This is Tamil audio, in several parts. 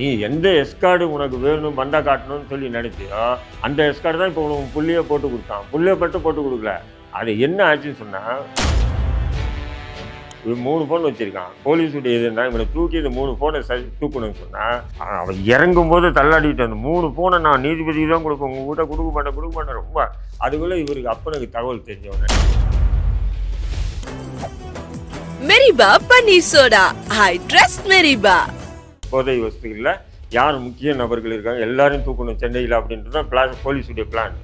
நீ எந்த எஸ்கார்டு உனக்கு வேணும் பண்டா காட்டணும்னு சொல்லி நினைச்சியோ அந்த எஸ்கார்டு தான் இப்போ உனக்கு புள்ளியை போட்டு கொடுத்தான். புள்ளியை மட்டும் போட்டு கொடுக்கல. அது என்ன ஆச்சுன்னு சொன்னால் இவன் மூணு ஃபோன் வச்சிருக்கான். போலீஸுடைய இதுனா இவனை தூக்கி இந்த மூணு ஃபோனை சரி தூக்கணும்னு சொன்னால் அவன் இறங்கும் போது தள்ளாடிட்டு அந்த மூணு ஃபோனை நான் நீதிபதிக்கு தான் கொடுப்பேன். உங்கள் கிட்ட கொடுக்க மாட்டேன் கொடுக்க மாட்டேன். ரொம்ப அதுக்குள்ளே இவருக்கு அப்பனுக்கு தகவல் தெரிஞ்சவனே. மெரிபா பன்னீர் சோடா ஐ ட்ரஸ்ட் மெரிபா போதை வசதிகளில் யார் முக்கிய நபர்கள் இருக்காங்க எல்லாரையும் தூக்கணும் சென்னையில் அப்படின்றது தான் பிளான் போலீஸுடைய பிளான்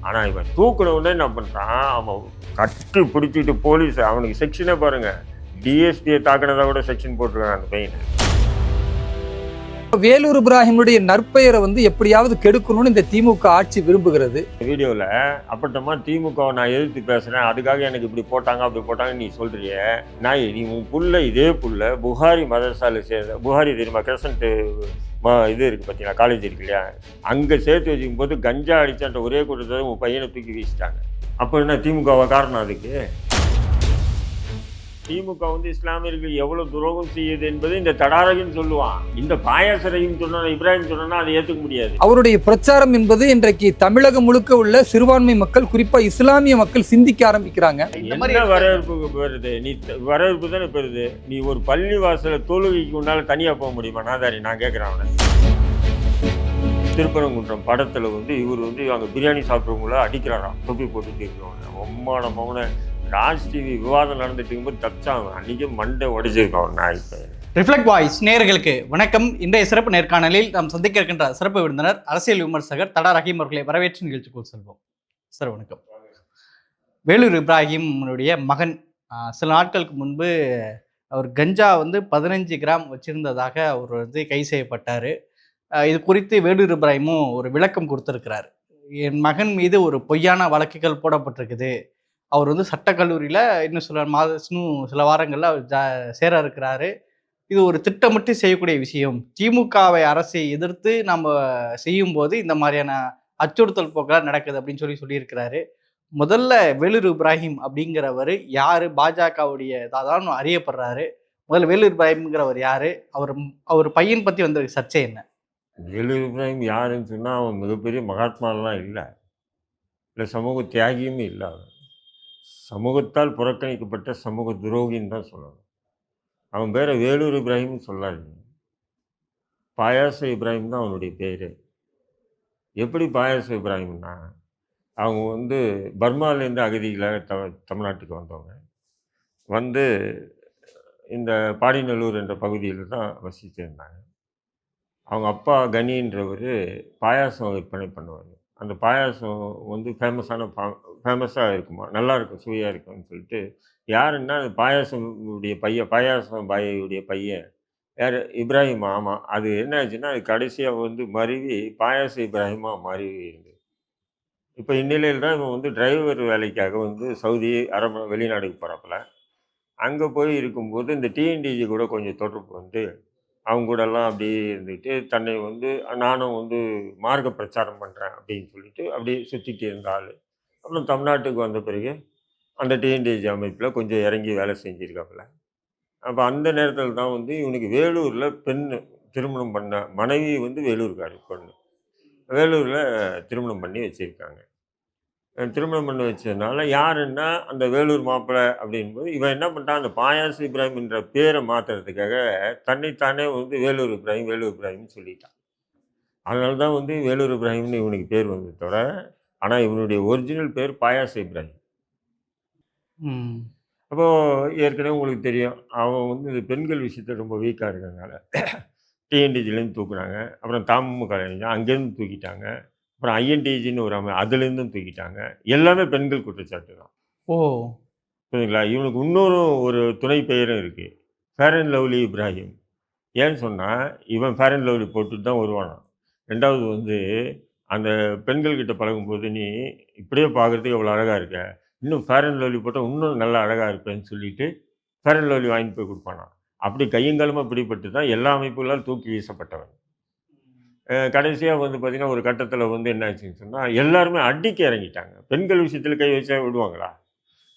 ஆனால் இவன் தூக்கின என்ன பண்ணுறான் அவன் கட்டி பிடிச்சிட்டு போலீஸ் அவனுக்கு செக்ஷனே பாருங்கள் டிஎஸ்பியை தாக்கினதா கூட செக்ஷன் போட்டிருக்கான் அந்த பையனை. வேலூர் இப்ராஹிமுடைய நற்பெயரை வந்து எப்படியாவது கெடுக்கணும்னு இந்த திமுக ஆட்சி விரும்புகிறது. வீடியோவில் அப்பட்டமா திமுகவை நான் எதிர்த்து பேசுகிறேன் அதுக்காக எனக்கு இப்படி போட்டாங்க அப்படி போட்டாங்க நீ சொல்கிறிய நான் நீ உன் புள்ள இதே புள்ள புகாரி மதரசாவில் சேர்ந்த புகாரி தெரியுமா? கிரசன்ட் இது இருக்குது பார்த்தீங்களா காலேஜ் இருக்கு இல்லையா? அங்கே சேர்த்து வச்சுக்கும் போது கஞ்சா அடிச்சான்ற ஒரே கூட்டத்தை உன் பையனை தூக்கி வீசிட்டாங்க. அப்போ என்ன திமுகவை காரணம் அதுக்கு? திமுக வந்து இஸ்லாமியர்கள் எவ்வளவு துரோகம் செய்யுது என்பதை இந்த தடாரகின்னு சொல்லுவான். இந்த பாயாசரையும் சொன்னா இப்ராஹிம் சொன்னா அதை ஏற்றுக்க முடியாது. அவருடைய பிரச்சாரம் என்பது இன்றைக்கு தமிழகம் முழுக்க உள்ள சிறுபான்மை மக்கள் குறிப்பா இஸ்லாமிய மக்கள் சிந்திக்க ஆரம்பிக்கிறாங்க. என்ன வரவேற்புக்கு பெறுது நீ வரவேற்பு தானே பெறுது. நீ ஒரு பள்ளி வாசல தொழுகைக்கு உன்னால தனியா போக முடியுமா? நாதாரி நான் கேட்கிறேன் அவனை. திருப்பரங்குன்றம் படத்துல வந்து இவர் வந்து அங்க பிரியாணி சாப்பிட்றவங்கள அடிக்கிறாராம். தொப்பி போட்டுட்டு இருக்கிறவங்க ஒம்மான மௌன ராஜ் டிவி விவாதம் நடந்துட்டு இருக்கும்போது தப்பிச்சான் அவன். அன்னைக்கே மண்டை உடைச்சிருக்கான் அவன் ரிஃப்ளெக்ட் வாய்ஸ் நேர்களுக்கு வணக்கம். இன்றைய சிறப்பு நேர்காணலில் நாம் சந்திக்க இருக்கின்ற சிறப்பு விருந்தினர் அரசியல் விமர்சகர் தடா ரஹீம் அவர்களை வரவேற்று நிகழ்ச்சிக்குள் செல்வோம். சார் வணக்கம். வேலூர் இப்ராஹிம்னுடைய மகன் சில நாட்களுக்கு முன்பு அவர் கஞ்சா வந்து பதினஞ்சு கிராம் வச்சிருந்ததாக அவர் வந்து கை செய்யப்பட்டார். இது குறித்து வேலூர் இப்ராஹிமும் ஒரு விளக்கம் கொடுத்துருக்கிறார். என் மகன் மீது ஒரு பொய்யான வழக்குகள் போடப்பட்டிருக்குது. அவர் வந்து சட்டக்கல்லூரியில் இன்னும் சில மாத இன்னும் சில வாரங்களில் அவர் ஜா சேர இருக்கிறாரு. இது ஒரு திட்டமிட்டு செய்யக்கூடிய விஷயம். திமுகவை அரசை எதிர்த்து நம்ம செய்யும்போது இந்த மாதிரியான அச்சுறுத்தல் போக்கெல்லாம் நடக்குது அப்படின்னு சொல்லி சொல்லியிருக்கிறாரு. முதல்ல வேலூர் இப்ராஹிம் அப்படிங்கிறவர் யார்? பாஜகவுடைய தான் அறியப்படுறாரு. முதல்ல வேலூர் இப்ராஹிம்ங்கிறவர் யார்? அவர் அவர் பையன் பற்றி வந்த சர்ச்சை என்ன? வேலூர் இப்ராஹிம் யாருன்னு சொன்னால் அவன் மிகப்பெரிய மகாத்மாலாம் இல்லை. இல்லை சமூக தியாகியுமே இல்லை அவன் சமூகத்தால் புறக்கணிக்கப்பட்ட சமூக துரோகின்னு தான் சொல்லணும். அவன் பேரை வேலூர் இப்ராஹிம்னு சொல்லாதீங்க. பாயாச இப்ராஹிம் தான் அவனுடைய பேர். எப்படி பாயாச இப்ராஹிம்னா அவங்க வந்து பர்மாலேருந்து அகதிகளாக த தமிழ்நாட்டுக்கு வந்தவங்க. வந்து இந்த பாடிநல்லூர் என்ற பகுதியில் தான் வசித்து இருந்தாங்க அவங்க அப்பா கனின்றவர் பாயாசம் விற்பனை பண்ணுவார். அந்த பாயாசம் வந்து ஃபேமஸான பா ஃபேமஸாக இருக்குமா? நல்லா இருக்கும் சுவையாக இருக்கும்னு சொல்லிட்டு. யாருன்னா அந்த பாயாசம் உடைய பையன் பாயாசம் பாயுடைய பையன் யார்? இப்ராஹிம் ஆமாம் அது என்ன ஆச்சுன்னா அது கடைசியாக வந்து மருவி பாயாச இப்ராஹிமா மருவி இருந்தது இப்போ இந்நிலையில் தான் இவன் வந்து டிரைவர் வேலைக்காக வந்து சவுதி அரபு வெளிநாடுக்கு போகிறப்பல அங்கே போய் இருக்கும்போது இந்த டிஎன்டிஜி கூட கொஞ்சம் தொடர்பு வந்து அவங்க கூடலாம் அப்படியே இருந்துட்டு தன்னை வந்து நானும் வந்து மார்க்க பிரச்சாரம் பண்ணுறேன் அப்படின்னு சொல்லிட்டு அப்படியே சுற்றிட்டு இருந்த ஆள். அப்புறம் தமிழ்நாட்டுக்கு வந்த பிறகு அந்த டிஎன்டிஜி அமைப்பில் கொஞ்சம் இறங்கி வேலை செஞ்சுருக்காப்புல. அப்போ அந்த நேரத்தில் தான் வந்து இவனுக்கு வேலூரில் பெண் திருமணம் பண்ண மனைவி வந்து வேலூர்காரி பொண்ணு. வேலூரில் திருமணம் பண்ணி வச்சுருக்காங்க. திருமணம் பண்ணி வச்சதுனால யாருன்னா அந்த வேலூர் மாப்பிள்ளை அப்படின்போது இவன் என்ன பண்ணிட்டான்? அந்த பாயாஸ் இப்ராஹிம் என்ற பேரை மாற்றுறதுக்காக தன்னைத்தானே வந்து வேலூர் இப்ராஹிம் வேலூர் இப்ராஹிம்னு சொல்லிட்டான். அதனால தான் வந்து வேலூர் இப்ராஹிம்னு இவனுக்கு பேர் வந்தது தவிர ஆனால் இவனுடைய ஒரிஜினல் பேர் பாயாஸ் இப்ராஹிம். அப்போது ஏற்கனவே உங்களுக்கு தெரியும் அவன் வந்து இந்த பெண்கள் விஷயத்தில் ரொம்ப வீக்காக இருக்கிறதுனால டிஎன்டிஜிலேருந்து தூக்குனாங்க. அப்புறம் தாமுக அங்கேருந்து தூக்கிட்டாங்க. அப்புறம் ஐஎன்டிஜின்னு ஒரு அமை அதுலேருந்தும் தூக்கிட்டாங்க. எல்லாமே பெண்கள் குற்றச்சாட்டு தான் ஓ. புரியுதுங்களா? இவனுக்கு இன்னொரு ஒரு துணை பெயரும் இருக்குது ஃபேர் அண்ட் லவ்லி இப்ராஹிம் ஏன்னு சொன்னால் இவன் ஃபேர் அண்ட் லவ்லி போட்டுட்டு தான் வருவானாம். ரெண்டாவது வந்து அந்த பெண்கள்கிட்ட பழகும்போது நீ இப்படியே பார்க்குறதுக்கு எவ்வளோ அழகாக இருக்க? இன்னும் ஃபேர் அண்ட் லவ்லி போட்டால் இன்னும் நல்லா அழகாக இருப்பேன்னு சொல்லிட்டு ஃபேர் அண்ட் லவ்லி வாங்கிட்டு போய் கொடுப்பானாம். அப்படி கையங்காலமாக பிடிபட்டு தான் எல்லா அமைப்புகளால் தூக்கி வீசப்பட்டவன். கடைசியாக வந்து பார்த்திங்கன்னா ஒரு கட்டத்தில் வந்து என்ன ஆச்சுன்னு சொன்னால் எல்லாருமே அடிக்க இறங்கிட்டாங்க. பெண்கள் விஷயத்தில் கை வச்சா விடுவாங்களா?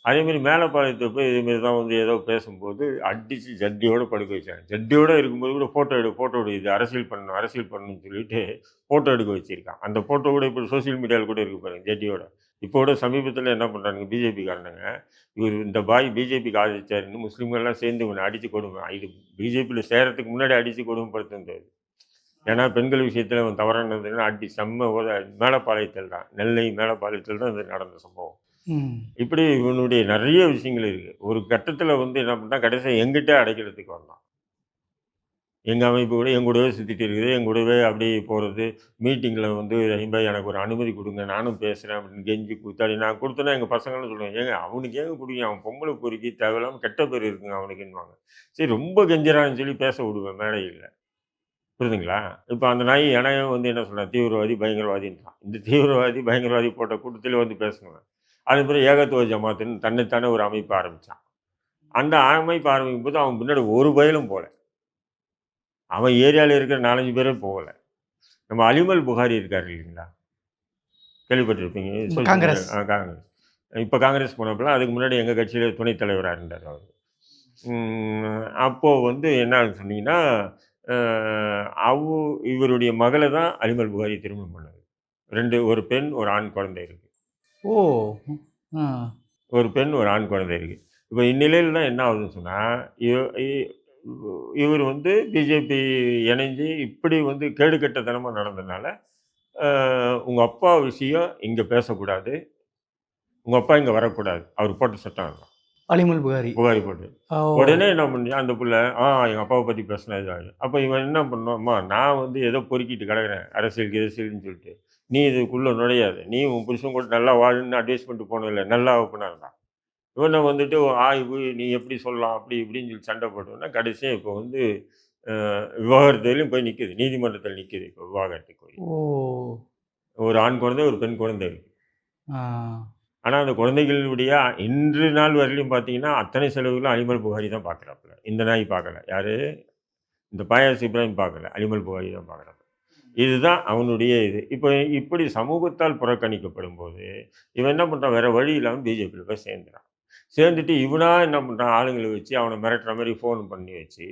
அதேமாரி மாதிரி மேலப்பாளையத்தை போய் இதேமாரி தான் வந்து ஏதோ பேசும்போது அடித்து ஜட்டியோட படுக்க வச்சாங்க. ஜட்டியோட இருக்கும்போது கூட ஃபோட்டோ எடு ஃபோட்டோ எடு இது அரசியல் பண்ணணும் அரசியல் பண்ணணும்னு சொல்லிட்டு ஃபோட்டோ எடுக்க வச்சிருக்கான். அந்த ஃபோட்டோ கூட இப்போ சோஷியல் மீடியாவில் கூட இருக்கு பாருங்க ஜட்டியோட. இப்போ கூட சமீபத்தில் என்ன பண்ணுறாங்க பிஜேபி காரணங்க இவர் இந்த பாய் பிஜேபிக்கு ஆதரிச்சாருன்னு முஸ்லீம்கள்லாம் சேர்ந்து இவனை அடித்து கொடுமை. இது பிஜேபியில் சேரத்துக்கு முன்னாடி அடித்து கொடுமைப்படுத்துன்றது ஏன்னா பெண்கள் விஷயத்தில் அவன் தவறானதுன்னா அடி செம்ம மேலப்பாளையத்தில் தான். நெல்லை மேலப்பாளையத்தில் தான் இது நடந்த சம்பவம். இப்படி இவனுடைய நிறைய விஷயங்கள் இருக்குது ஒரு கட்டத்தில் வந்து என்ன பண்ணா கடைசியாக எங்கிட்ட அடைக்கிறதுக்கு வந்தான். எங்கள் அமைப்பு கூட என் கூடவே சுற்றிட்டு இருக்குது. என் கூடவே அப்படி போகிறது மீட்டிங்கில் வந்து ரஹீம் பாய் எனக்கு ஒரு அனுமதி கொடுங்க. நானும் பேசுகிறேன் அப்படின்னு கெஞ்சி கூத்தாடி நான் கொடுத்தேன்னா எங்கள் பசங்களும் சொல்லுவேன் ஏங்க அவனுக்கு ஏங்க கொடுங்க அவன் பொம்பளை பொறுக்கி தேவையில்லாமல் கெட்ட பேர் இருக்குங்க அவனுக்குன்னுவாங்க. சரி ரொம்ப கெஞ்சிறான்னு சொல்லி பேச விடுவேன் மேடையில் புரியுதுங்களா? இப்போ அந்த நாய் இணையம் வந்து என்ன சொல்கிறேன் தீவிரவாதி பயங்கரவாதின்றான். இந்த தீவிரவாதி பயங்கரவாதி போட்ட கூட்டத்தில் வந்து பேசணும் அது பிறகு ஏகத்துவ ஜமாத்துன்னு தன்னைத்தானே ஒரு அமைப்பு ஆரம்பித்தான் அந்த அமைப்பு ஆரம்பிக்கும் போது அவன் பின்னாடி ஒரு பயலும் போகல அவன் ஏரியாவில் இருக்கிற நாலஞ்சு பேரே போகல. நம்ம அலிமல் புகாரி இருக்காரு இல்லைங்களா? கேள்விப்பட்டிருப்பீங்க. காங்கிரஸ். காங்கிரஸ். இப்போ காங்கிரஸ் போனப்பெல்லாம் அதுக்கு முன்னாடி எங்கள் கட்சியில் துணைத் தலைவராக இருந்தார் அவர். அப்போது வந்து என்ன சொன்னீங்கன்னா அவ இவருடைய மகளை தான் அலிமல் புகாரி திருமணம் பண்ணது. ரெண்டு ஒரு பெண் ஒரு ஆண் குழந்தை இருக்கு. ஓ. ஒரு பெண் ஒரு ஆண் குழந்தை இருக்கு. இப்போ இந்நிலையில் தான் என்ன ஆகுதுன்னு சொன்னால் இவர் வந்து பிஜேபி இணைஞ்சு இப்படி வந்து கேடுகெட்டத்தனமாக நடந்ததுனால உங்கள் அப்பா விஷயம் இங்கே பேசக்கூடாது. உங்கள் அப்பா இங்கே வரக்கூடாது. அவர் போட்ட சட்டம் அதுதான். அலிமுல் புகாரி. புகாரி போட்டு. உடனே என்ன பண்ணி அந்த புள்ள ஆ எங்கள் அப்பாவை பற்றி இதாக அப்போ இவன் என்ன பண்ணோம் அம்மா நான் வந்து ஏதோ பொறுக்கிட்டு கிடக்குறேன். அரசியல் அரசியல்னு சொல்லிட்டு. நீ இதுக்குள்ளே நுழையாது. நீ உன் புருஷன் கூட நல்லா வாழுன்னு அட்வைஸ் பண்ணிட்டு போனதில்லை நல்லா ஓப்பனாக இருந்தான் இவனை வந்துட்டு ஆய்வு நீ எப்படி சொல்லலாம் அப்படி இப்படின்னு சொல்லி சண்டை போட்டோன்னா கடைசியாக இப்போ வந்து விவாகரத்துலையும் போய் நிற்குது நீதிமன்றத்தில் நிற்குது இப்போ விவாகரத்துக்கு போய். ஓ. ஒரு ஆண் குழந்தை ஒரு பெண் குழந்தை இருக்கு. ஆனால் அந்த குழந்தைகளுடைய இன்று நாள் வரையிலும் பார்த்தீங்கன்னா அத்தனை செலவுகளும் அலிமல் புகாரி தான் பார்க்குறாப்புல இந்த நாய் பார்க்கல யாரு? இந்த பாயாஸ் இப்ராஹிம் பார்க்கல அலிமல் புகாரி தான் பார்க்குறாப்புல இதுதான் அவனுடைய இது. இப்போ இப்படி சமூகத்தால் புறக்கணிக்கப்படும் போது இவன் என்ன பண்ணுறான் வேறு வழி இல்லாமல் பிஜேபியில் போய் சேர்ந்துறான். சேர்ந்துட்டு இவனா என்ன பண்ணுறான் ஆளுங்களை வச்சு அவனை மிரட்டுற மாதிரி ஃபோன் பண்ணி வச்சு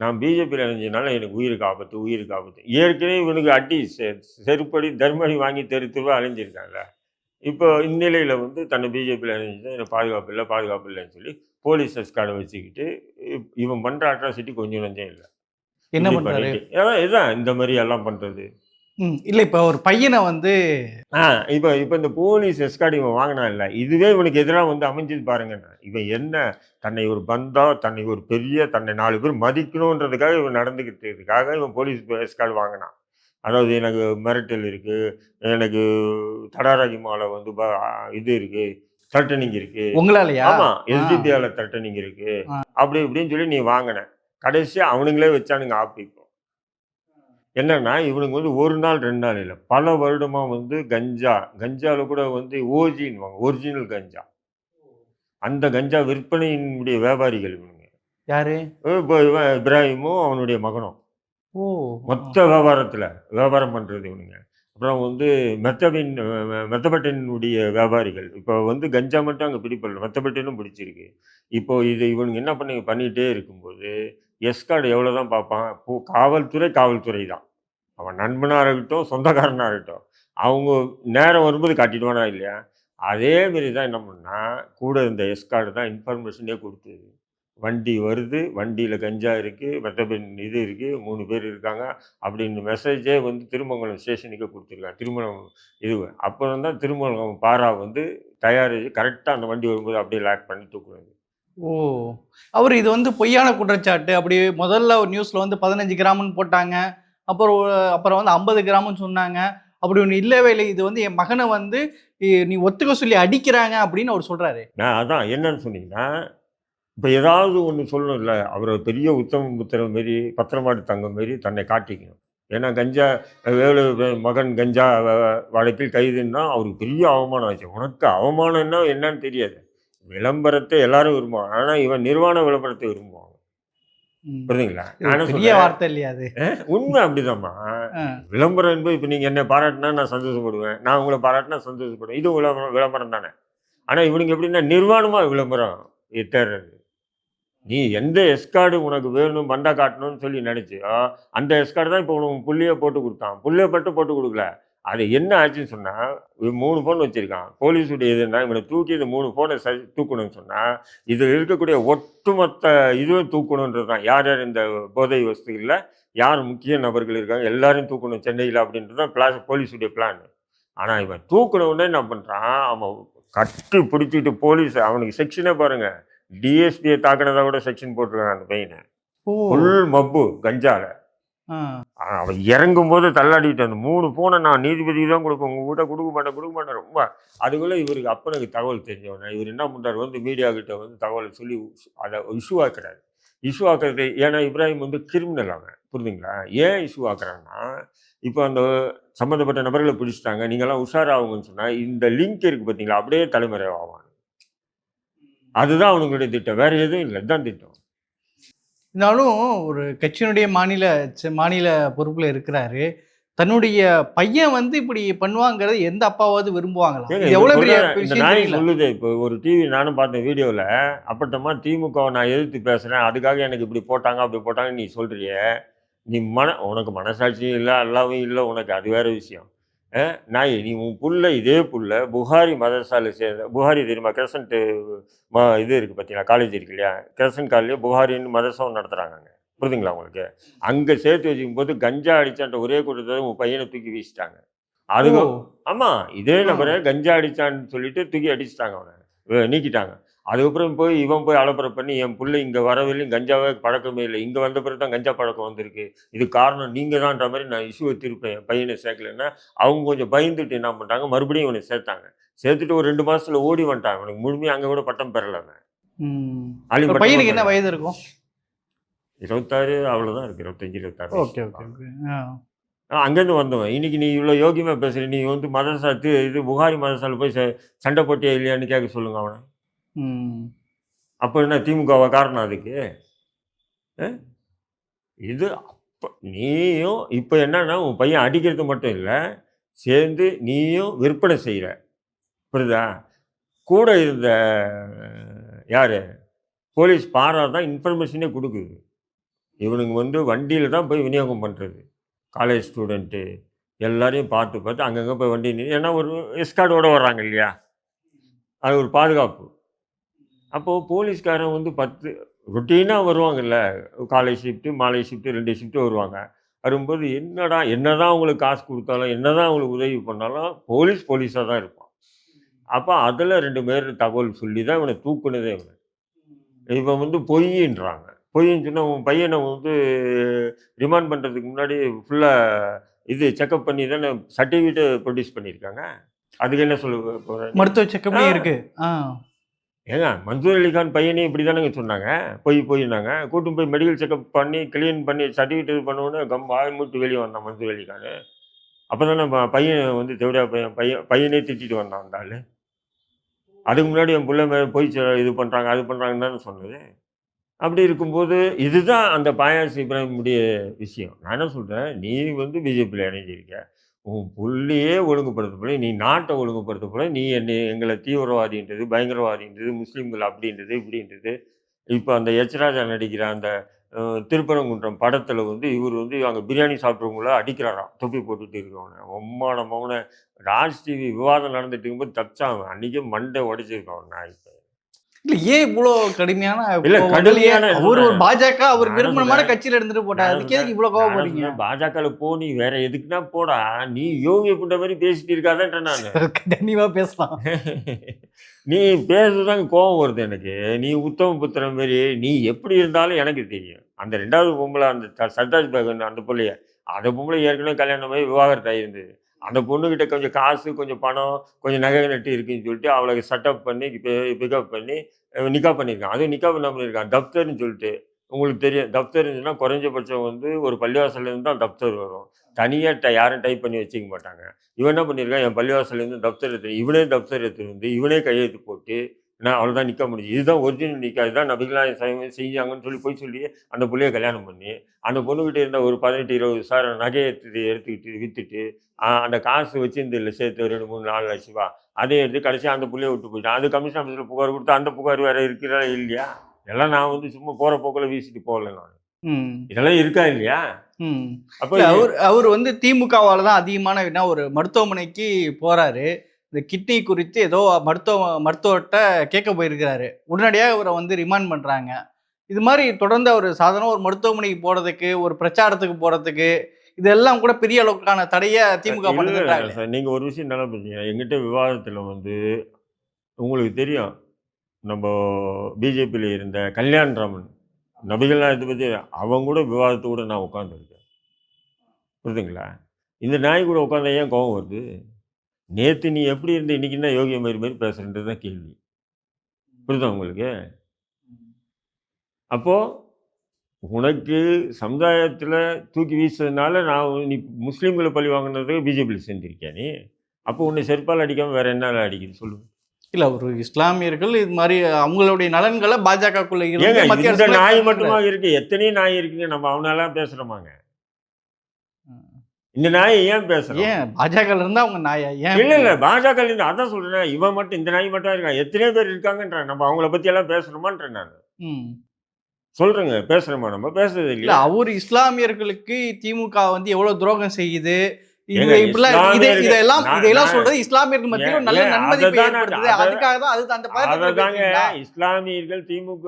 நான் பிஜேபியில் இணைஞ்சதுனால எனக்கு உயிருக்கு ஆபத்து உயிருக்கு ஆபத்து. ஏற்கனவே இவனுக்கு அடி செ- செருப்படி தர்மடி வாங்கி தெரு தெருவா அழிஞ்சிருக்காங்களே இப்போ இந்நிலையில் வந்து தன்னை பிஜேபியில் எனக்கு பாதுகாப்பு இல்லை பாதுகாப்பு இல்லைன்னு சொல்லி போலீஸ் எஸ்கார்டை வச்சுக்கிட்டு இவன் பண்ணுற அட்ராசிட்டி கொஞ்சம் நஞ்சம் இல்லை. என்ன. அதான் இதுதான் இந்த மாதிரி எல்லாம் பண்ணுறது இல்ல இப்ப ஒரு பையனை வந்து ஆ இப்போ இப்போ இந்த போலீஸ் எஸ்கார்டு இவன் வாங்கினான் இல்லை இதுவே இவனுக்கு எதிராக வந்து அமைஞ்சது பாருங்க இவன் என்ன தன்னை ஒரு பந்தா தன்னை ஒரு பெரிய தன்னை நாலு பேர் மதிக்கணுன்றதுக்காக இவன் நடந்துக்கிட்டதுக்காக இவன் போலீஸ் எஸ்கார்டு வாங்கினான். அதாவது எனக்கு மிரட்டல் இருக்குது எனக்கு தடாராகி மாலை வந்து இது இருக்குது தட்டனிங் இருக்குது உங்களாலயா? ஆமா எஸ்டிபிஆல தட்டனிங் இருக்கு. அப்படி இப்படின்னு சொல்லி நீ வாங்கின. கடைசியா அவனுங்களே வச்சானுங்க ஆப்பு இப்போ என்னன்னா இவனுக்கு வந்து ஒரு நாள் ரெண்டு நாள் இல்லை. பல வருடமா வந்து கஞ்சா கஞ்சால கூட வந்து ஓஜின்வாங்க ஒரிஜினல் கஞ்சா. அந்த கஞ்சா விற்பனையினுடைய வியாபாரிகள் இவனுங்க. யாரு? இப்போ இவன் இப்ராஹிமும் அவனுடைய மகனும். மொத்த வியாபாரத்தில் வியாபாரம் பண்ணுறது இவனுங்க. அப்புறம் வந்து மெத்தபின் மெத்தபட்டினுடைய வியாபாரிகள். இப்போ வந்து கஞ்சா மட்டும் அங்கே பிடிப்படல மெத்தபட்டினும் பிடிச்சிருக்கு. இப்போ இது இவனுங்க என்ன பண்ணி பண்ணிகிட்டே இருக்கும்போது எஸ்கார்டு எவ்வளோ தான் பார்ப்பான்? இப்போ காவல்துறை காவல்துறை தான். அவன் நண்பனாக இருக்கட்டும் சொந்தக்காரனாக இருக்கட்டும் அவங்க நேரம் வரும்போது காட்டிடுவானா இல்லையா? அதே மாரி தான் என்ன பண்ணா கூட இந்த எஸ்கார்டு தான் இன்ஃபர்மேஷனே கொடுத்தது. வண்டி வருது வண்டியில் கஞ்சா இருக்குது மெத்தபின் இது இருக்குது மூணு பேர் இருக்காங்க அப்படின்னு மெசேஜே வந்து திருமங்கலம் ஸ்டேஷனுக்கு கொடுத்துருக்காங்க. திருமணம் இது அப்புறம் தான் திருமங்கலம் பாரா வந்து தயாரிச்சு கரெக்டாக அந்த வண்டி வரும்போது அப்படியே லாக் பண்ணி தூக்குறது ஓ அவர் இது வந்து பொய்யான குற்றச்சாட்டு. அப்படி முதல்ல ஒரு நியூஸ்ல வந்து பதினஞ்சு கிராம்னு போட்டாங்க. அப்புறம் அப்புறம் வந்து ஐம்பது கிராம்னு சொன்னாங்க. அப்படி ஒன்று இல்லவே இல்லை. இது வந்து என் மகனை வந்து நீ ஒத்துக்க சொல்லி அடிக்கிறாங்க அப்படின்னு அவர் சொல்றாரு. நான் அதான் என்னன்னு சொன்னீங்கன்னா இப்போ ஏதாவது ஒன்று சொல்லணும்ல அவர் பெரிய உத்தம புத்திர மாரி பத்திரமாடு தங்கம் மாரி தன்னை காட்டிக்கணும். ஏன்னா கஞ்சா வேலு மகன் கஞ்சா வழக்கில் கைதுன்னா அவருக்கு பெரிய அவமானம் ஆச்சு. உனக்கு அவமானம்னா என்னன்னு தெரியாது. விளம்பரத்தை எல்லாரும் விரும்புவாங்க. ஆனால் இவன் நிர்வாண விளம்பரத்தை விரும்புவாங்க. புரியுதுங்களா பெரிய. வார்த்தை இல்லையா அது? உண்மை அப்படிதாம்மா. விளம்பரம் என்பது இப்போ நீங்கள் என்னை பாராட்டினா நான் சந்தோஷப்படுவேன். நான் உங்களை பாராட்டினா சந்தோஷப்படுவேன். இது விளம்பரம் விளம்பரம் தானே. ஆனால் இவனுங்க எப்படின்னா நிர்வாணமாக விளம்பரம் தேடுறது நீ எந்த எஸ்கார்டு உனக்கு வேணும் பண்டை காட்டணும்னு சொல்லி நினச்சியோ அந்த எஸ்கார்டு தான் இப்போ உனக்கு புள்ளியை போட்டு கொடுத்தான். புள்ளியை பட்டு போட்டு கொடுக்கல. அது என்ன ஆச்சுன்னு சொன்னால் மூணு ஃபோன் வச்சுருக்கான். போலீஸுடைய இதுன்னா இவனை தூக்கி இந்த மூணு ஃபோனை சரி தூக்கணும்னு சொன்னால் இதில் இருக்கக்கூடிய ஒட்டுமொத்த இதுவும் தூக்கணுன்றது தான். யார் யார் இந்த போதை வசதிகளில் யார் முக்கிய நபர்கள் இருக்காங்க எல்லாரும் தூக்கணும் சென்னையில் அப்படின்றது தான் பிளாஸ் போலீஸுடைய பிளான் ஆனால் இவன் தூக்கணுன்னே என்ன பண்ணுறான் அவன் கட்டி பிடிச்சிட்டு போலீஸ் அவனுக்கு செக்ஷனே பாருங்கள் டிஎஸ்பியை தாக்கினதா கூட செக்ஷன் போட்டிருக்காங்க அந்த பையனை. ஃபுல் மப்பு கஞ்சால. அவன் இறங்கும் போது தள்ளாடிட்டு அந்த மூணு போனை நான் நீதிபதி தான் கொடுப்பேன். உங்க கிட்ட கொடுக்க மாட்டேன் கொடுக்க மாட்டேன். ரொம்ப அதுக்குள்ள இவருக்கு அப்பனுக்கு தகவல் தெரிஞ்சவன. இவர் என்ன பண்றாரு வந்து மீடியா கிட்ட வந்து தகவலை சொல்லி அதை இஷ்யூ ஆக்குறாரு. இஷ்யூ ஆக்குறது ஏன்னா இப்ராஹிம் வந்து கிரிமினல் அவன். புரியுதுங்களா ஏன் இஷ்யூ ஆக்குறான்னா இப்போ அந்த சம்மந்தப்பட்ட நபர்களை பிடிச்சிட்டாங்க. நீங்கள்லாம் உஷாராகுங்கன்னு சொன்னா இந்த லிங்க் இருக்கு பார்த்தீங்களா அப்படியே தலைமுறை ஆவான் அதுதான் அவனுங்களுடைய திட்டம். வேற எதுவும் இல்லை. இதுதான் திட்டம். இருந்தாலும் ஒரு கட்சியினுடைய மாநில மாநில பொறுப்புல இருக்கிறாரு. தன்னுடைய பையன் வந்து இப்படி பண்ணுவாங்கிறது எந்த அப்பாவாவது விரும்புவாங்களா? எவ்வளவு பெரிய நாய் சொல்லுது. இப்போ ஒரு டிவி நானும் பார்த்தேன் வீடியோவில் அப்பட்டமா திமுக நான் எதிர்த்து பேசுறேன். அதுக்காக எனக்கு இப்படி போட்டாங்க அப்படி போட்டாங்க நீ சொல்றியே. நீ மன உனக்கு மனசாட்சியும் இல்லை அல்லாவும் இல்லை உனக்கு அது வேற விஷயம். நாய் நீ உன் புள்ள இதே புள்ள புகாரி மதரசால சேர்ந்த புகாரி தெரியுமா? கிரசன்ட் ம இது இருக்குது பார்த்தீங்களா காலேஜ் இருக்கு இல்லையா? கிரசன்ட் காலேஜ் புகாரின்னு மதரசாவும் நடத்துகிறாங்க அங்கே. புரியுதுங்களா உங்களுக்கு? அங்கே சேர்த்து வச்சுக்கும் போது கஞ்சா அடிச்சான்ற ஒரே கூட்டத்தை உன் பையனை தூக்கி வீசிட்டாங்க. அதுக்கு ஓ, ஆமா இதே. நபரை கஞ்சா அடிச்சான்னு சொல்லிட்டு தூக்கி அடிச்சிட்டாங்க அவனை. நீக்கிட்டாங்க. அதுக்கப்புறம் போய் இவன் போய் அலப்பறை பண்ணி என் புள்ள இங்க வரவில்லையும் கஞ்சாவே பழக்கமே இல்லை. இங்க வந்த பிறகு தான் கஞ்சா பழக்கம் வந்திருக்கு. இது காரணம் நீங்க தான்ன்ற மாதிரி நான் இஷ்யூவை திருப்பேன் என் பையனை சேர்க்கலன்னா அவங்க கொஞ்சம் பயந்துட்டு என்ன பண்ணிட்டாங்க மறுபடியும் இவனை சேர்த்தாங்க. சேர்த்துட்டு ஒரு ரெண்டு மாசத்துல ஓடி வந்துட்டான். அவனுக்கு முழுமையாக அங்க கூட பட்டம் பெறல அவன். ம். ஆலிம் ஒரு பட்டம் பையனுக்கு என்ன. வயது இருக்கும்? இருபத்தாறு அவ்வளவுதான் இருக்கு. இருபத்தஞ்சு இருபத்தாறு ஓகே ஓகே அங்கேருந்து வந்தவன். இன்னைக்கு நீ இவ்வளோ யோகியமாக பேசுற. நீ வந்து மதரசா இது புகாரி மதரசால போய் சண்டை போட்டியா இல்லையான்னு கேட்க சொல்லுங்க அவனை. அப்போ என்ன திமுகவை காரணம் அதுக்கு? ஆ? இது அப்போ நீயும் இப்போ என்னன்னா உன் பையன் அடிக்கிறது மட்டும் இல்லை சேர்ந்து நீயும் விற்பனை செய்கிற புரியுதா? கூட இருந்த யார்? போலீஸ் பாரா தான் இன்ஃபர்மேஷனே கொடுக்குது. இவனுங்க வந்து வண்டியில் தான் போய் விநியோகம் பண்ணுறது காலேஜ் ஸ்டூடெண்ட்டு எல்லாரையும் பார்த்து பார்த்து அங்கங்கே போய் வண்டி ஏன்னா ஒரு எஸ்கார்டோடு வர்றாங்க இல்லையா? அது ஒரு பாதுகாப்பு. அப்போது போலீஸ்காரன் வந்து பத்து ரொட்டீனாக வருவாங்கல்ல. காலை ஷிஃப்ட்டு மாலை ஷிஃப்ட்டு ரெண்டு ஷிஃப்ட்டு வருவாங்க. வரும்போது என்னடா என்னதான் அவங்களுக்கு காசு கொடுத்தாலும் என்னதான் அவங்களுக்கு உதவி பண்ணாலும் போலீஸ் போலீஸாக தான் இருப்பான். அப்போ அதில் ரெண்டு பேர் தகவல் சொல்லி தான் இவனை தூக்குனதே இவனை. இவன் வந்து பொய்யின்றாங்க. பொய்ன்னு சொன்னால் உன் பையனை வந்து ரிமாண்ட் பண்ணுறதுக்கு முன்னாடி ஃபுல்லாக இது செக்கப் பண்ணி தானே சர்டிஃபிகேட்டு ப்ரொடியூஸ் பண்ணியிருக்காங்க. அதுக்கு என்ன சொல்ல போகிறேன் மருத்துவ செக்கப்லயும் ஆ. ஏங்க மன்சூர் அலிகான் பையனே இப்படி தானேங்க சொன்னாங்க. போய் போயிருந்தாங்க கூட்டும் போய் மெடிக்கல் செக்கப் பண்ணி க்ளீன் பண்ணி சர்டிஃபிகேட் பண்ணோன்னே கம் வாய் மூட்டு வெளியே வந்தான் மன்சூர் அலிகான் அப்போ தானே பையன் வந்து தேவையா பையன் பையன் பையனே திட்டிட்டு வந்தான் அந்த ஆள். அதுக்கு முன்னாடி என் பிள்ளை மேலே போய் இது பண்ணுறாங்க அது பண்ணுறாங்கன்னு தானே சொன்னது. அப்படி இருக்கும்போது இதுதான் அந்த பாயாஸ் இப்ராஹிமுடைய விஷயம். நான் என்ன சொல்கிறேன் நீ வந்து பிஜேபியில் இணைஞ்சிருக்க. உன் புள்ளையே ஒழுங்குபடுத்த போல நீ நாட்டை ஒழுங்குபடுத்த போல நீ என்னை எங்களை தீவிரவாதின்றது பயங்கரவாதின்றது முஸ்லீம்கள் அப்படின்றது இப்படின்றது. இப்போ அந்த எச்ராஜா நடிக்கிற அந்த திருப்பரங்குன்றம் படத்தில் வந்து இவர் வந்து அங்கே பிரியாணி சாப்பிட்றவங்கள அடிக்கிறாராம். தொப்பி போட்டுட்டு இருக்கவன. ஒம்மான மௌன ராஜ் டிவி விவாதம் நடந்துட்டு இருக்கும்போது தப்பிச்சான் அன்றைக்கே மண்டை உடைச்சிருக்கவன் நான் இப்போ. இல்ல ஏன் இவ்வளவு கடுமையான இல்ல, கோவம்? கடுமையான ஒரு சொல்றேன். பாஜக அவர் விரும்பினமான. கட்சியில இருந்துட்டு போட்டார் அதுக்கு எதுக்கு இவ்வளவு கோவப்படுறீங்க பாஜக போ நீ வேற எதுக்குன்னா போடா. நீ யோகி புண்ட மாதிரி பேசிட்டு இருக்காதன்ற நான். கண்டிப்பா பேசலாம். நீ பேசுறதாங்க கோபம் வருது எனக்கு. நீ உத்தம புத்திரன் மாரி நீ எப்படி இருந்தாலும் எனக்கு தெரியும். அந்த ரெண்டாவது பொம்பளை அந்த சர்தார் பேகன் அந்த பிள்ளைய அந்த பொம்பளை ஏற்கனவே கல்யாணம் ஆகி விவாகரத்து ஆயிருந்தது. அந்த பொண்ணுக்கிட்ட கொஞ்சம் காசு கொஞ்சம் பணம் கொஞ்சம் நகை நட்டு இருக்குன்னு சொல்லிட்டு அவளை செட்டப் பண்ணி பிக்கப் பண்ணி நிக்கா பண்ணியிருக்கான். அதுவும் நிக்கா என்ன பண்ணியிருக்கான். தப்தர்னு சொல்லிட்டு உங்களுக்கு தெரியும். தப்தர் இருந்துச்சுன்னா குறைஞ்சபட்சம் வந்து ஒரு பள்ளிவாசலேருந்து தான் தப்தர் வரும். தனியாக ட யாரும் டைப் பண்ணி வச்சுக்க மாட்டாங்க. இவன் என்ன பண்ணியிருக்கான்? என் பள்ளிவாசல்லேருந்து தப்தர் எடுத்து இவனே தப்தர் எடுத்துகிட்டு வந்து இவனே கையெழுத்து போட்டு நான் அவ்வளோதான் நிற்க முடியும் இதுதான் ஒரிஜினல் நிற்க இதுதான் நபிகளாய் செஞ்சாங்கன்னு சொல்லி போய் சொல்லி அந்த புள்ளைய கல்யாணம் பண்ணி அந்த பொண்ணுகிட்ட இருந்த ஒரு பதினெட்டு இருபது சார் நகையை எடுத்து எடுத்துக்கிட்டு விற்றுட்டு அந்த காசு வச்சு இந்த சேர்த்து ரெண்டு மூணு நாலு லட்ச ரூபா அதை எடுத்து கடைசி அந்த புள்ளைய விட்டு போயிட்டான். அது கமிஷன் ஆஃபீஸில் புகார் கொடுத்து அந்த புகார் வேற இருக்கிறதா இல்லையா? இதெல்லாம் நான் வந்து சும்மா போகிற போக்கில் வீசிட்டு போகல நான். இதெல்லாம் இருக்கா இல்லையா? ம். அப்போ அவர் அவர் வந்து திமுகவால தான் அதிகமான என்ன ஒரு மருத்துவமனைக்கு போறாரு. இந்த கிட்னி குறித்து ஏதோ மருத்துவ மருத்துவர்கிட்ட கேட்க போயிருக்கிறாரு. உடனடியாக அவரை வந்து ரிமாண்ட் பண்றாங்க. இது மாதிரி தொடர்ந்து அவர் சாதாரண ஒரு மருத்துவமனைக்கு போறதுக்கு ஒரு பிரச்சாரத்துக்கு போறதுக்கு இதெல்லாம் கூட பெரிய அளவுக்கான தடைய திமுக பண்ணுறாங்க சார். நீங்க ஒரு விஷயம் நல்லா புரிஞ்சுங்க எங்கிட்ட விவாதத்துல வந்து உங்களுக்கு தெரியும். நம்ம பிஜேபியில் இருந்த கல்யாண் ராமன் நபிகள் நாயகத்தை பத்தி அவங்க கூட விவாதத்து கூட நான் உட்காந்துருக்கேன் புரியுதுங்களா? இந்த நாய் கூட உட்காந்தா ஏன் கோபம் வருது? நேத்து நீ எப்படி இருந்த? இன்னைக்கு என்ன யோகிய மாதிரி மாதிரி பேசுறன்றது தான் கேள்வி. புரியுதா உங்களுக்கு? அப்போ உனக்கு சமுதாயத்தில் தூக்கி வீசுறதுனால நான் நீ முஸ்லீம்களை பழி வாங்கினதுக்கு பிஜேபியில் சேர்ந்திருக்கியா நீ? அப்போ உன்னை செருப்பால் அடிக்காமல் வேற என்ன அடிக்குது? சொல்லு. இல்ல ஒரு இஸ்லாமியர்கள் இது மாதிரி அவங்களுடைய நலன்களை பாஜகக்குள்ள நாய் மட்டுமா இருக்கு? எத்தனையோ நாய் இருக்குங்க. நம்ம அவனாலாம் பேசுறோமாங்க. இந்த நாயை ஏன் பேசுறோம்? ஏன்? பாஜக இருந்தா அவங்க நாயா? ஏன் இல்ல இல்ல பாஜக இருந்து அதான் சொல்றேன். இவன் மட்டும் இந்த நாய் மட்டும் இருக்கான். எத்தனையோ பேர் இருக்காங்கன்ற நம்ம அவங்கள பத்தி எல்லாம் பேசுறோமான்றேன் நான். சொல்றேங்க பேசுறோமா? நம்ம பேசுறது இல்ல அவர் இஸ்லாமியர்களுக்கு திமுக வந்து எவ்வளவு துரோகம் செய்யுது? இஸ்லாமியர்கள் திமுக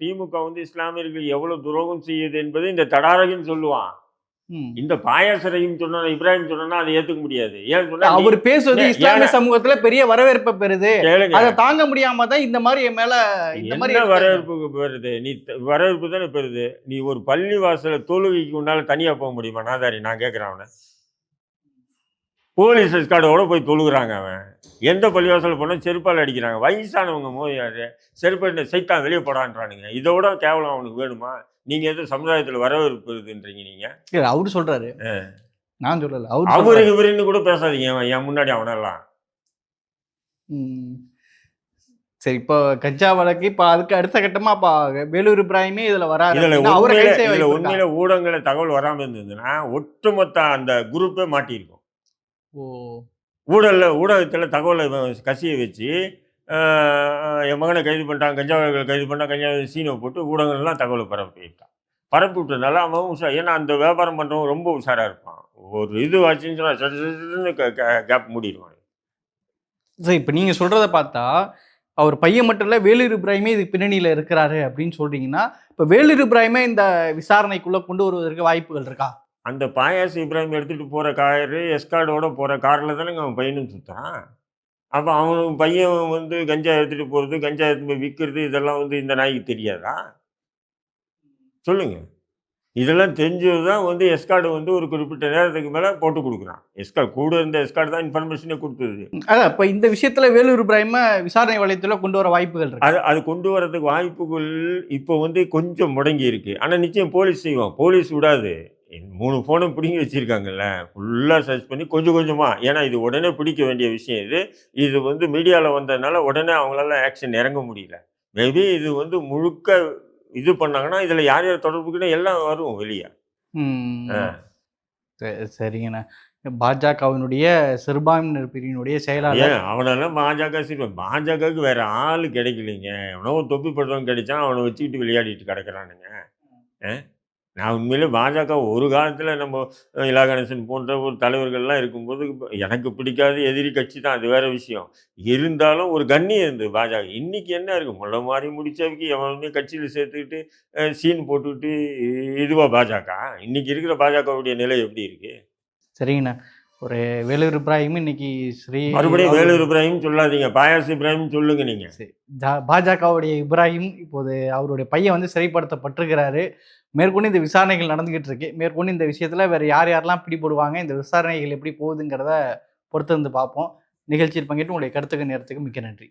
திமுக வந்து இஸ்லாமியர்கள் எவ்வளவு துரோகம் செய்யுது என்பது இந்த தடாரகின்னு சொல்லுவான். இந்த பாயாசரையும் சொன்னா இப்ராஹிம் சொன்னா அதை ஏத்துக்க முடியாது. ஏன் சொன்னா அவர் பேசுவது இஸ்லாமிய? சமூகத்துல பெரிய வரவேற்பை பெறுது. அதை தாங்க முடியாம தான் இந்த மாதிரி என் மேல இந்த மாதிரி. வரவேற்புக்கு பெறுது? நீ வரவேற்பு தானே பெறுது. நீ ஒரு பள்ளி வாசல தொழுகைக்கு உன்னால தனியா போக முடியுமா? நாதாரி நான் கேட்கிறேன் அவனை. போலீஸ் எஸ்கார்டோட போய் தொழுகிறாங்க அவன். எந்த பள்ளிவாசல போனா செருப்பால் அடிக்கிறாங்க. வயசானவங்க மோதியாரு செருப்பு சைத்தான் வெளியே போடான்றானுங்க. இதோட கேவலம் அவனுக்கு வேணுமா? நீங்க எதுவும் சமுதாயத்துல வரவேற்பு பெறுதுன்றீங்க நீங்க? இல்ல, அவரு சொல்றாரு. நான் சொல்லல அவரு அவரு. இவருன்னு கூட பேசாதீங்க என் முன்னாடி அவனெல்லாம். சரி இப்போ கஞ்சா வழக்கு இப்போ அதுக்கு அடுத்த கட்டமா இப்போ வேலூர் இப்ராஹிமே இதுல வராரு. இதுல உண்மையில ஊடகங்கள தகவல் வராம இருந்ததுன்னா ஒட்டுமொத்த அந்த குரூப்பே மாட்டியிருக்கும். ஓ. ஊடகல ஊடகத்துல தகவலை கசிய வச்சு என் மகனை கைது பண்ணிட்டான் கஞ்சாவை கைது பண்ணா கஞ்சா சீனை போட்டு ஊடகங்கள்லாம் தகவலை பரப்பி விட்டான் பரப்பி விட்டதுனால அவன் உஷா ஏன்னா அந்த வியாபாரம் பண்றவன் ரொம்ப உஷாரா இருப்பான். ஒரு இது ஆச்சுன்னு சொன்னா சட்டு சட்டுன்னு கேப் மூடிடுவான். சரி இப்போ நீங்க சொல்றத பார்த்தா அவர் பையன் மட்டும் இல்ல வேலூர் இப்ராஹிமே இதுக்கு பின்னணியில இருக்கிறாரு அப்படின்னு சொல்றீங்கன்னா இப்போ வேலூர் இப்ராஹிமே இந்த விசாரணைக்குள்ள கொண்டு வருவதற்கு வாய்ப்புகள் இருக்கா? அந்த பாயாசு இப்ராஹிம் எடுத்துட்டு போற காரு எஸ்கார்டோட போற கார்ல தானேங்க அவன் பையனும் சுத்துறான். அப்போ அவன் பையன் வந்து கஞ்சா எடுத்துட்டு போறது கஞ்சா எடுத்து போய் விற்கிறது இதெல்லாம் வந்து இந்த நாய்க்கு தெரியாதா? சொல்லுங்க. இதெல்லாம் தெரிஞ்சது தான் வந்து எஸ்கார்டு வந்து ஒரு குறிப்பிட்ட நேரத்துக்கு மேலே போட்டு கொடுக்குறான். எஸ்கார்டு கூட இருந்த எஸ்கார்டு தான் இன்ஃபர்மேஷனே கொடுத்தது. அதான் இப்போ இந்த விஷயத்துல வேலூர் இப்ராஹிமை விசாரணை வளையத்துல கொண்டு வர வாய்ப்புகள் அது அது கொண்டு வரதுக்கு வாய்ப்புகள் இப்போ வந்து கொஞ்சம் முடங்கி இருக்கு. ஆனால் நிச்சயம் போலீஸ் செய்வோம் போலீஸ் விடாது. மூணு ஃபோனும் பிடிங்கி வச்சிருக்காங்கல்ல. ஃபுல்லாக சர்ச் பண்ணி கொஞ்சம் கொஞ்சமாக ஏன்னா இது உடனே பிடிக்க வேண்டிய விஷயம் இது. இது வந்து மீடியாவில் வந்ததுனால உடனே அவங்களால ஆக்ஷன் இறங்க முடியல. மேபி இது வந்து முழுக்க இது பண்ணாங்கன்னா இதில் யார் யார் தொடர்புக்குன்னு எல்லாம் வரும் வெளியே. சரிங்கண்ணா. பாஜகவினுடைய சிறுபான்மையினர் பிரிவினுடைய செயலாளர் அவனெல்லாம் பாஜக சரி பாஜகவுக்கு வேற ஆள் கிடைக்கலைங்க. எவனோ தொப்பி படுறவன் கிடைச்சான் அவனை வச்சுக்கிட்டு விளையாடிட்டு கிடக்குறானுங்க. ஆ? நான் உண்மையிலே பாஜக ஒரு காலத்தில் நம்ம இலா கணேசன் போன்ற ஒரு தலைவர்கள்லாம் இருக்கும்போது எனக்கு பிடிக்காத எதிரி கட்சி தான் அது வேற விஷயம். இருந்தாலும் ஒரு கண்ணியம் இருந்தது பாஜக. இன்றைக்கி என்ன இருக்குது முள்ள மாதிரி முடிச்சவங்க எவனுமே கட்சியில் சேர்த்துக்கிட்டு சீன் போட்டுக்கிட்டு இதுவா பாஜக? இன்றைக்கி இருக்கிற பாஜகவுடைய நிலை எப்படி இருக்குது சரிங்கண்ணா. ஒரு வேலூர் இப்ராஹிம் இன்னைக்கு ஸ்ரீ மறுபடியும் வேலூர் இப்ராஹிம் சொல்லாதீங்க. பாயாஸ் இப்ராஹிம் சொல்லுங்க நீங்க. பாஜகவுடைய இப்ராஹிம் இப்போது அவருடைய பையன் வந்து சிறைப்படுத்தப்பட்டிருக்கிறாரு. மேற்கொண்டு இந்த விசாரணைகள் நடந்துகிட்டு இருக்கு. மேற்கொண்டு இந்த விஷயத்துல வேற யார் யாரெல்லாம் பிடிபடுவாங்க இந்த விசாரணைகள் எப்படி போகுதுங்கிறத பொறுத்து வந்து பார்ப்போம். நிகழ்ச்சியில் பங்கேற்று உங்களுடைய கருத்துக்கு நேரத்துக்கு மிக்க நன்றி.